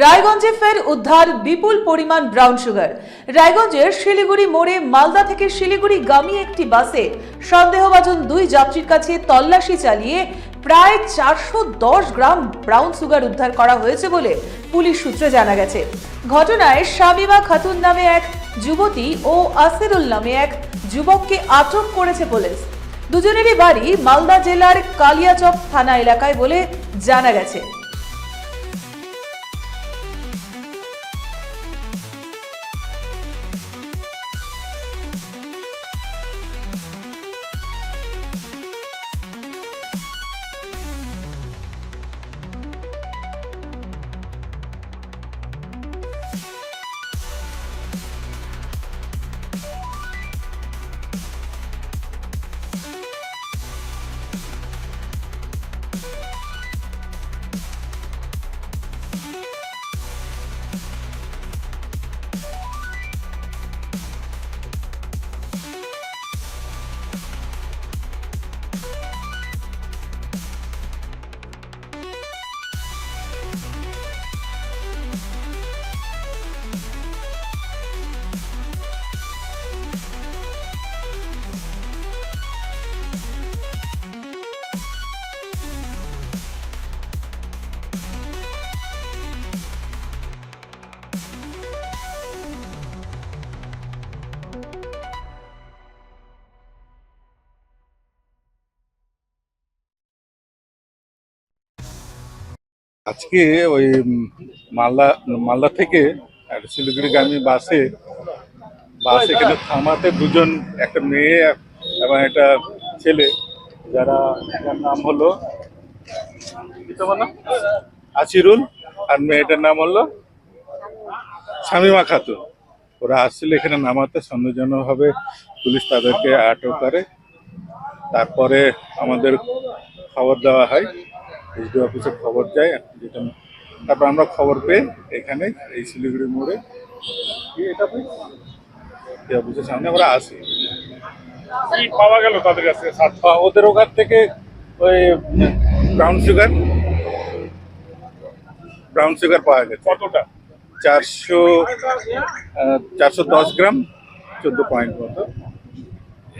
রায়গঞ্জে ফের উদ্ধার বিপুল পরিমাণ ব্রাউন সুগার রায়গঞ্জের শিলিগুড়ি মোড়ে মালদা থেকে শিলিগুড়ি গামী একটি বাসে সন্দেহভাজন দুই যাত্রীর কাছে তল্লাশি চালিয়ে প্রায় চারশো দশ গ্রাম ব্রাউন সুগার উদ্ধার করা হয়েছে বলে পুলিশ সূত্রে জানা গেছে। ঘটনায় শামিমা খাতুন নামে এক যুবতী ও আসিরুল নামে এক যুবককে আটক করেছে পুলিশ। দুজনেরই বাড়ি মালদা জেলার কালিয়াচক থানা এলাকায় বলে জানা গেছে। আজকে ওই মালদা মালদা থেকে আর শিলিগুড়িগামী বাসে, বাস এখানে থামাতে দুজন, একটা মেয়ে এবং একটা ছেলে, যারা নাম হলো আসিরুল আর মেয়েটার নাম হলো শামিমা খাতুন। ওরা আসছিল এখানে নামাতে সন্দেহজনকভাবে পুলিশ তাদেরকে আটক করে। তারপরে আমাদের খবর দেওয়া হয় এসডি অফিসে খবর যায় যেটা তারপর আমরা খবর পেয়ে এখানে এই শিলিগুড়ি মোড়ে কি এটা এই অফিসের সামনে আমরা আসি। কি পাওয়া গেল তাদের কাছে ওদের ওখান থেকে ওই ব্রাউন সুগার ব্রাউন সুগার পাওয়া গেছে। কতটা? চারশো চারশো দশ গ্রাম চোদ্দ পয়েন্ট মতো।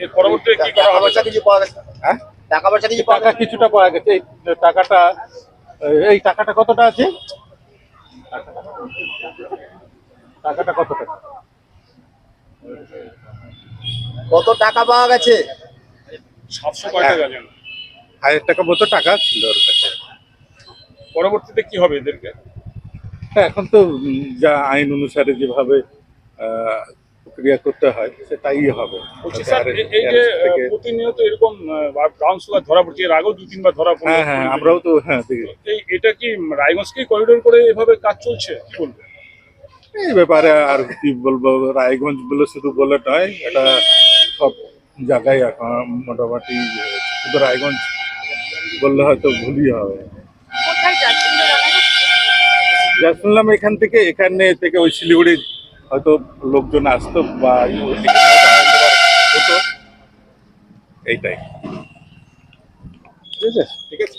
এর পরবর্তীতে কি করা হবে? কিছু পাওয়া গেছে? হ্যাঁ? টাকা পয়সা কিছু টাকা কিছুটা পাওয়া গেছে এই টাকাটা এই টাকাটা কতটা আছে? টাকাটা কত টাকা? কত টাকা পাওয়া গেছে? সাতশো কয়টা গেলেন হাজার টাকা মতো টাকা ছিল ওর কাছে। পরবর্তীতে কি হবে এদেরকে? হ্যাঁ এখন তো যা আইন অনুসারে যেভাবে প্রক্রিয়া করতে হয় হবে। স্যার Arrest- এ- এই যে প্রতিনিয়ত এরকম ব্রাউন ধরা পড়ছে এর আগেও দু তিনবার ধরা পড়ছে। হ্যাঁ হ্যাঁ আমরাও তো হ্যাঁ দেখি। এই এটা কি রায়গঞ্জকে করিডোর করে এভাবে কাজ চলছে কি এই ব্যাপারে আর কি বলব রায়গঞ্জ বলে শুধু বলে নয় এটা সব জায়গায় এখন মোটামুটি শুধু রায়গঞ্জ বললে হয়তো ভুলই হবে। যা শুনলাম এখান থেকে এখানে থেকে ওই শিলিগুড়ি হয়তো লোকজন আসতো বা এইটাই। ঠিক আছে? ঠিক আছে।